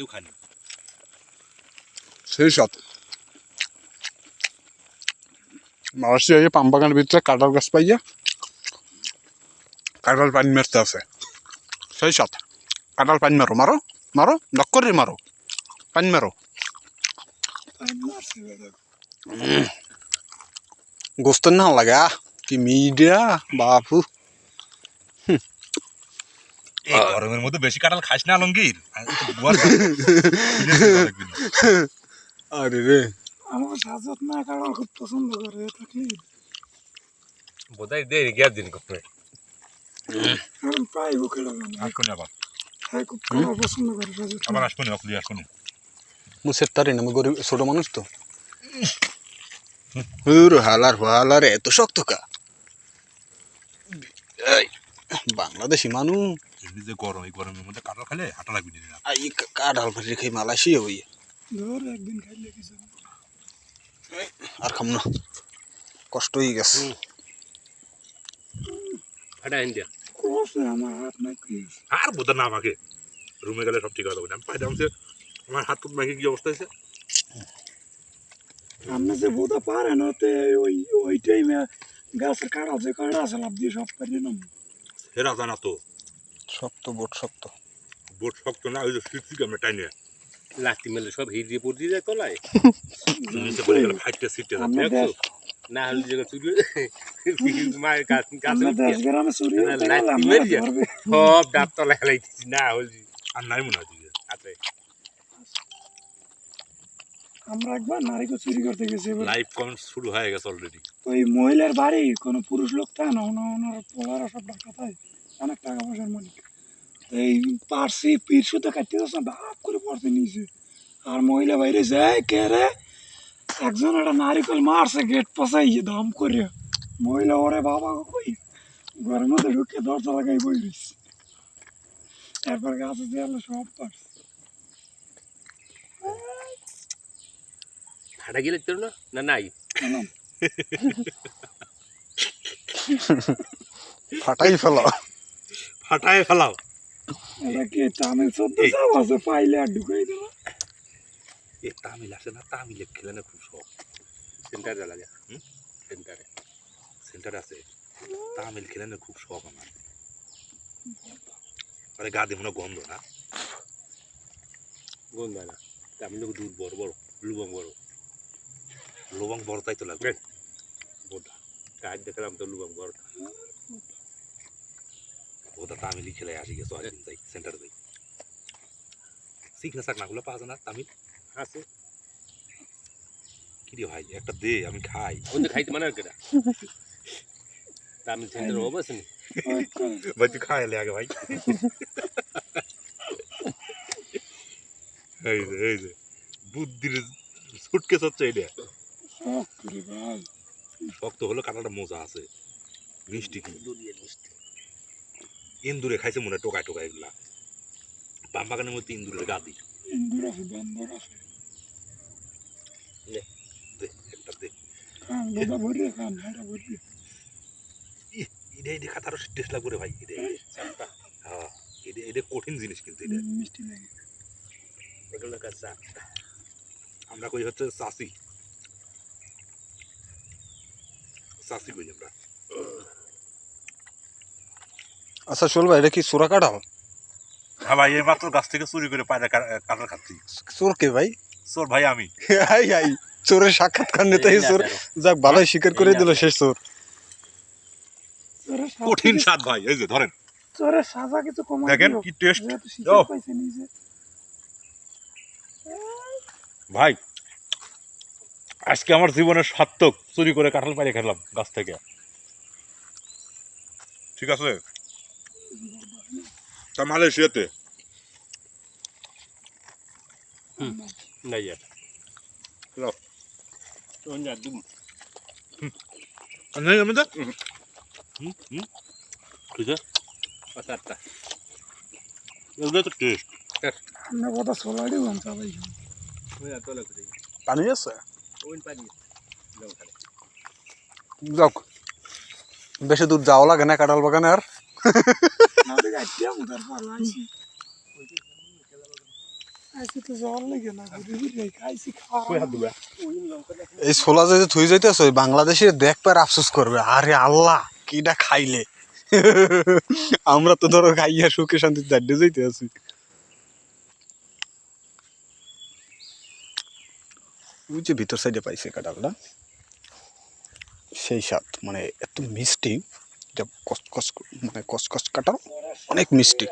কেউ খায়নি সেই সাথ। মারাসি এই পাম বাগানের ভিতরে কাঁঠাল গাছ পাইয়া কাঁঠাল পানি মারতে আছে। সেই সাথ। কাঁঠাল পানি মারো মারো মারো দক্করে মারো। পানি মারো। গোস্ত না লাগে আহ, কি মিডিয়া বাপু। এই গরমের মধ্যে বেশি কাঁঠাল খাস না আলমগীর। আরে রে। আমার সাজত না কারণ খুব পছন্দ করে থাকলে বোধহয় গ্যাস দিন করতে। কারণ প্রায় বুকে লাগানো আসবনি আবার? হ্যাঁ খুব খাওয়া পছন্দ করে সাজত আবার আসবনি অকলি আসবনি মুসের তারি না আমি গরিব ছোট মানুষ তো। হুর হালার হালার এত শক্ত কা। এই, বাংলাদেশি মানুষ। এমনি যে গরম এই গরমের মধ্যে কাঁঠাল খেলে হাঁটা লাগবে না। আই কাঁঠাল ভাজি খাই মালয়েশিয়া হই ধর একদিন খাইলে কিছু আর খাম না। কষ্ট হয়ে গেছে। আমার হাত নাই আর বোধ না আমাকে। রুমে গেলে সব ঠিক হয়ে যাবে। আমি পাইতে আমছে আমার হাত টুট মাইকে কি অবস্থা হয়েছে? আপনি যে বোধা পারে না তে ওই ওই টাইমে গাছের কাটা যে কাটা আছে লাভ দিয়ে সব পারি না হেরা জানা তো। শক্ত বোট শক্ত। বোট শক্ত না ওই যে সিট আমরা টাইনে। লাঠি মেলে সব হিট দিয়ে পড়ে যায় তলায় নিচে পড়ে গেলে ফাইটটা দেখছ? না হলে জায়গা চুরি মায়ের কাছে কাছে মেরে যা। সব ডাব তলায় হেলাইতেছি না হলে। আর নাই মনে হয় আছে আমরা একবার নারীকে চুরি করতে গেছি এবার। লাইভ শুরু হয়ে গেছে অলরেডি ওই মহিলার বাড়ি কোনো পুরুষ লোক থাকে না ওনার ওনার পোলারা সব ডাকা থাকে অনেক টাকা পয়সার মালিক এই পার্সি পীর সুতো কাটতে না বাপ করে পড়তে নিয়েছে। আর মহিলা বাইরে যায় কে রে? একজন একটা নারিকেল মারছে গেট পচাইয়ে দাম করে মহিলা ওরে বাবা কই? ঘরের মধ্যে ঢুকে দরজা লাগাই বই রয়েছে এরপর গাছে দেয়ালে সব পারছে। ফাটা গেলে তোর না? না নাই? ফাটাই ফেলো। ফাটায় ফেলাও। এটা কি তামিল সদ্য সব আছে পাইলে আর ঢুকাই এ তামিল আসে না তামিলে খেলে না খুব শখ। সেন্টারে লাগে হুম? সেন্টারে সেন্টার আছে। তামিল খেলে না খুব শখ আমার। মানে গা মনে গন্ধ না? গন্ধ হয় না। আমি লোক দুধ বড় বড় লুবং বড়। লবং বড় তাই তো লাগবে। বোধা কাজ দেখলাম তো লুবং বড় ওটা তামিলই খেলে আসি গেছে যাই সেন্টারে যাই। শাক নাগুলো পাওয়া যায় না তামিল? আছে। কি রে ভাই একটা দে আমি খাই। ওদের খাইতে মানে কেটা আমি সেন্টার অভাব আছে নি ভাই তুই খাই আগে ভাই। এই যে এই যে বুদ্ধির সুটকেস হচ্ছে এটা শক্ত হলো কাটাটা মজা আছে। মিষ্টি কি? দুধের মিষ্টি। ইন্দুরে খাইছে মনে হয় টোকায় টোকায় এগুলা। বাম বাগানের মধ্যে ইন্দুরের গাদি ইন্দুর আছে বান্দর আছে। একটা দে। খান বোধা ভরিয়ে খান হাঁটা ভরিয়ে। এটা এটা খাতারও টেস্ট লাগবে ভাই এটা এটা হ্যাঁ এটা এটা কঠিন জিনিস কিন্তু এটা মিষ্টি লাগে। এগুলো কাঁচা আমরা কই হচ্ছে চাষি। চাষি কই আমরা? আচ্ছা চল ভাই এটা কি চোরা কাঁঠাল? হ্যাঁ ভাই এই মাত্র গাছ থেকে চুরি করে পায়রা কাটার খাচ্ছি। চোর কে ভাই? চোর ভাই আমি। হাই হাই চোরের সাক্ষাৎকার নিতে এই চোর? যাক ভালোই স্বীকার করে দিল শেষ চোর। কঠিন স্বাদ ভাই এই যে ধরেন। চোরের সাজা কিছু কমাই দেখেন কি টেস্ট ভাই আজকে আমার জীবনের সার্থক চুরি করে কাঁঠাল পাড়ে খেলাম গাছ থেকে। ঠিক আছে? তা মালয়েশিয়াতে নাই আর লাও। তোর যা দুম নেই আমি তো হুম হুম ঠিক আছে পাতাটা এগুলো তো টেস্ট আমরা কথা সোলাড়ি বানতে পাই ওই এত লাগে রে পানি আছে দেখে। পর এই ছোলা যদি থুই যাইতেছ বাংলাদেশে দেখবার আফসোস করবে। আরে আল্লাহ কিটা খাইলে? আমরা তো ধরো খাইয়া সুখে শান্তি দাড্ডে যাইতে আছি। ওই যে ভিতর সাইডে পাইছে কাঁঠালটা সেই স্বাদ মানে এত মিষ্টি এটা কস কস মানে কসকস কাঁঠাল অনেক মিষ্টি।